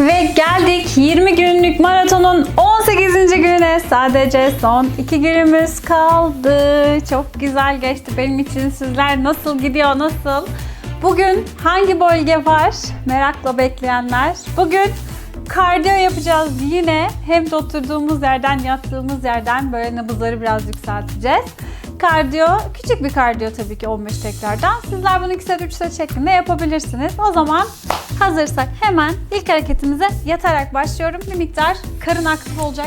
Ve geldik 20 günlük maratonun 18. gününe. Sadece son 2 günümüz kaldı. Çok güzel geçti benim için. Sizler nasıl gidiyor, nasıl? Bugün hangi bölge var? Merakla bekleyenler. Bugün kardiyo yapacağız yine. Hem de oturduğumuz yerden, yattığımız yerden böyle nabızları biraz yükselteceğiz. Kardiyo, küçük bir kardiyo tabii ki 15 tekrardan. Sizler bunu 2 set 3 set şeklinde yapabilirsiniz. O zaman hazırsak hemen ilk hareketimize yatarak başlıyorum. Bir miktar karın aktif olacak.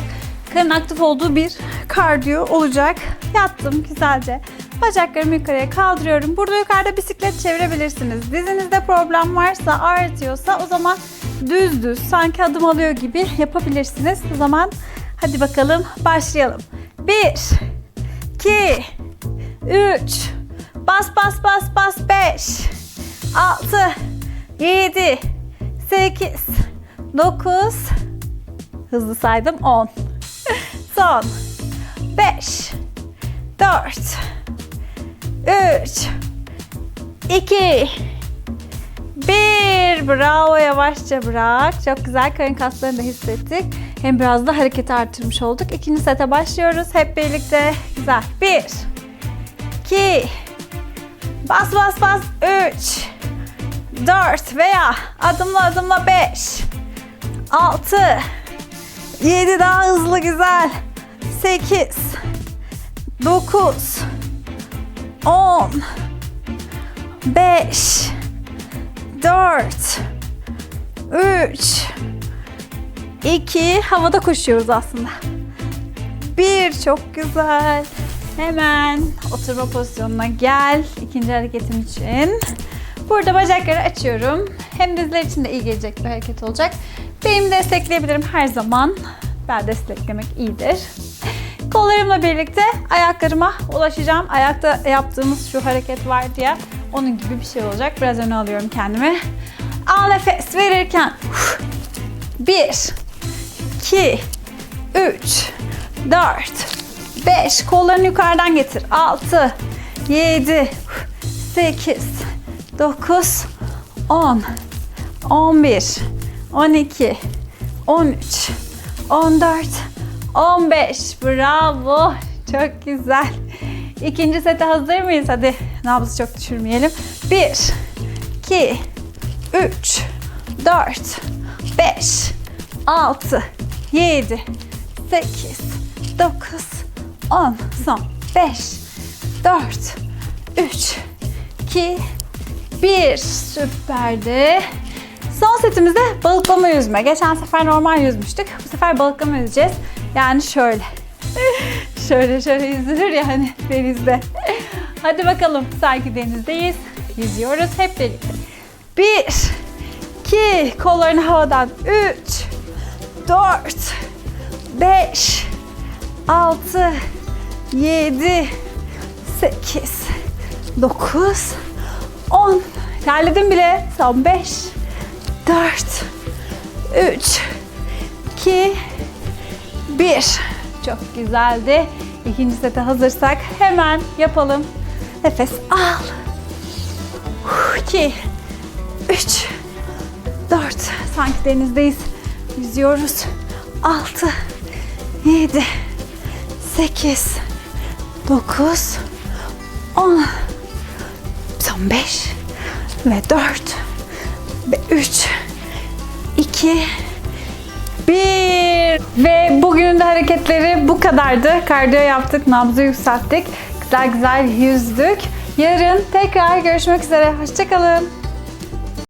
Karın aktif olduğu bir kardiyo olacak. Yattım güzelce. Bacaklarımı yukarıya kaldırıyorum. Burada yukarıda bisiklet çevirebilirsiniz. Dizinizde problem varsa, ağrıtıyorsa o zaman düz düz sanki adım alıyor gibi yapabilirsiniz. O zaman hadi bakalım başlayalım. 1 2 3 Bas bas bas bas. 5 6 7 8 9 Hızlı saydım. 10 Son. 5 4 3 2 1 Bravo. Yavaşça bırak. Çok güzel. Karın kaslarını da hissettik. Hem biraz da hareketi artırmış olduk. İkinci sete başlıyoruz. Hep birlikte. Güzel. 1 2 Bas bas bas. 3 4 veya adımla adımla 5 6 7 daha hızlı güzel. 8 9 10 5 4 3 2 havada koşuyoruz aslında. 1 çok güzel. Hemen oturma pozisyonuna gel. İkinci hareketim için. Burada bacakları açıyorum. Hem dizler için de iyi gelecek bir hareket olacak. Benim destekleyebilirim her zaman. Ben desteklemek iyidir. Kollarımla birlikte ayaklarıma ulaşacağım. Ayakta yaptığımız şu hareket var diye onun gibi bir şey olacak. Biraz öne alıyorum kendimi. Al nefes verirken 1 2 3 4 5 kollarını yukarıdan getir. 6 7 8 9 10 11 12 13 14 15 Bravo. Çok güzel. İkinci sete hazır mıyız? Hadi nabzı çok düşürmeyelim. 1 2 3 4 5 6 7 8 9 10 son 5 4 3 2 1 süperdi. Son setimizde balıklama yüzme. Geçen sefer normal yüzmüştük. Bu sefer balıklama yüzeceğiz. Yani şöyle. şöyle şöyle yüzülür yani denizde. Hadi bakalım sanki denizdeyiz. Yüzüyoruz hep birlikte. 1 2 kollarını havadan 3 4 5 6 7 8 9 10 İlerledim bile. Son 5 4 3 2 1 Çok güzeldi. İkinci sete hazırsak hemen yapalım. Nefes al. 2 3 4 Sanki denizdeyiz. Yüzüyoruz. 6 7 8 9 10 Son 5 ve 4 ve 3 2 1 Ve bugünün de hareketleri bu kadardı. Kardiyo yaptık, nabzı yükselttik. Güzel güzel yüzdük. Yarın tekrar görüşmek üzere. Hoşçakalın.